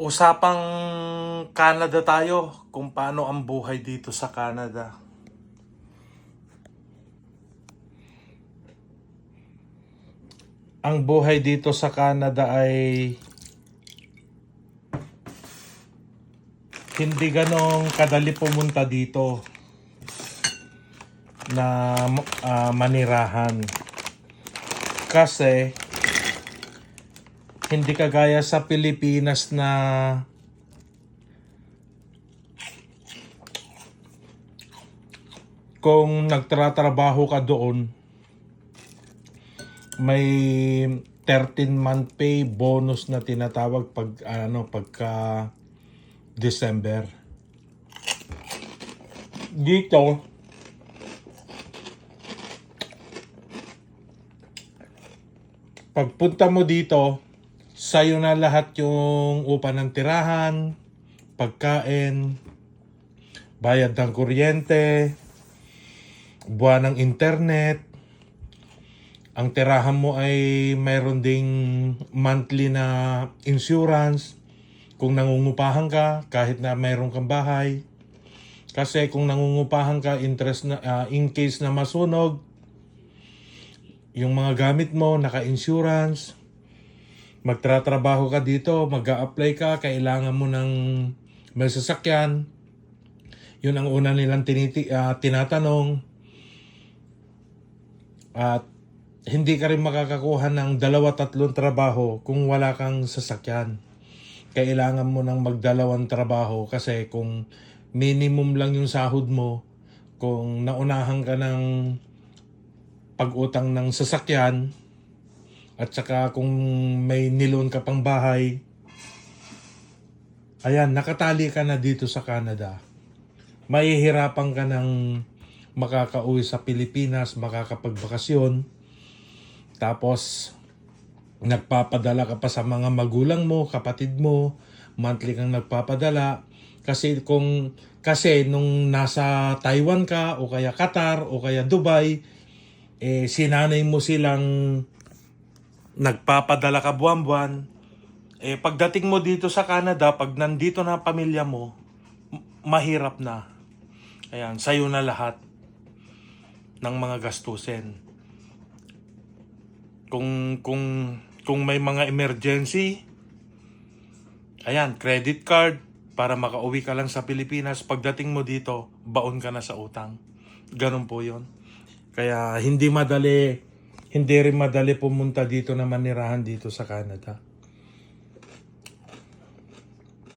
Usapang Canada tayo, kung paano ang buhay dito sa Canada. Ang buhay dito sa Canada ay hindi ganong kadali pumunta dito na ah, manirahan. Kasi hindi kagaya sa Pilipinas na kung nagtratrabaho ka doon may 13 month pay bonus na tinatawag pag ano pagka December. Dito pagpunta mo dito, sa'yo na lahat yung upa ng tirahan, pagkain, bayad ng kuryente, buwan ng internet. Ang tirahan mo ay mayroon ding monthly na insurance kung nangungupahan ka kahit na mayroon kang bahay. Kasi kung nangungupahan ka interest na ah, in case na masunog, yung mga gamit mo, naka-insurance, magtratrabaho ka dito, mag apply ka, kailangan mo ng may sasakyan, yun ang una nilang tiniti, ah, tinatanong. At hindi ka rin makakakuha ng dalawa tatlong trabaho kung wala kang sasakyan. Kailangan mo ng magdalawang trabaho kasi kung minimum lang yung sahod mo, kung naunahan ka ng pag-utang ng sasakyan at saka kung may niloan ka pang bahay ayan nakatali ka na dito sa Canada. Mahihirapan ka ng makakauwi sa Pilipinas makakapagbakasyon. Tapos nagpapadala ka pa sa mga magulang mo kapatid mo monthly kang nagpapadala. Kasi kung kasi nung nasa Taiwan ka o kaya Qatar o kaya Dubai eh sinanay mo silang nagpapadala ka buwan-buwan, eh pagdating mo dito sa Canada, pag nandito na pamilya mo, mahirap na. Ayan, sa'yo na lahat ng mga gastusin. Kung kung kung may mga emergency, ayan, credit card para makauwi ka lang sa Pilipinas. Pagdating mo dito, baon ka na sa utang. Ganun po 'yon. Kaya hindi madali, hindi rin madali pumunta dito na manirahan dito sa Canada.